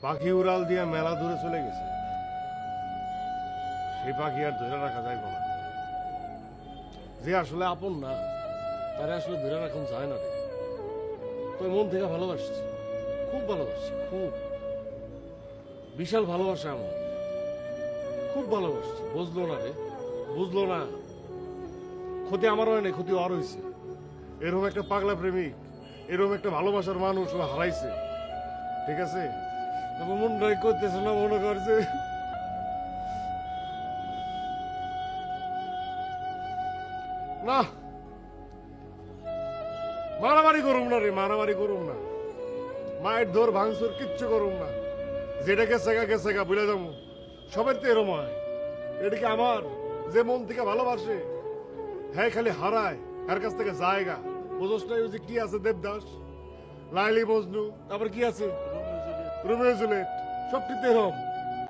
পাখি উড়াল দিয়া মেলা দূরে চলে গেছে। সেই পাখি আর ধরে রাখা যাইব না। যে আসলে আপন না, তারা আসলে ধরে রাখুন যায় না রে। তুই মন থেকে ভালোবাসছি। খুব ভালোবাসছি, খুব। বিশাল ভালোবাসা আমার। খুব ভালোবাসছি। বুঝলো না রে, বুঝলো না। ক্ষতি আমার হয় না ক্ষতি আর হয়েছে এরকম একটা পাগলা প্রেমিক, এরকম একটা ভালোবাসার মানুষ হারাইছে। ঠিক আছে? মনটাই করতেছে না, মনে করছে। না। মারামারি করুম না রে, মারামারি করুম না। মায়ের দোর ভাঙচুর কিচ্ছু করুম না। যেটা গেছে গা গেছে গা বুঝে যাব। সবের তো এরম হয়। এটা কি আমার? যে মন থেকে ভালোবাসে হ্যাঁ খালি হারায়। এর কাছ থেকে জায়গা বুঝোস না কি আছে, দেবদাস। লাইলি মজনু, তারপর কি আছে? রোমিও জুলিয়েট সব তো এরম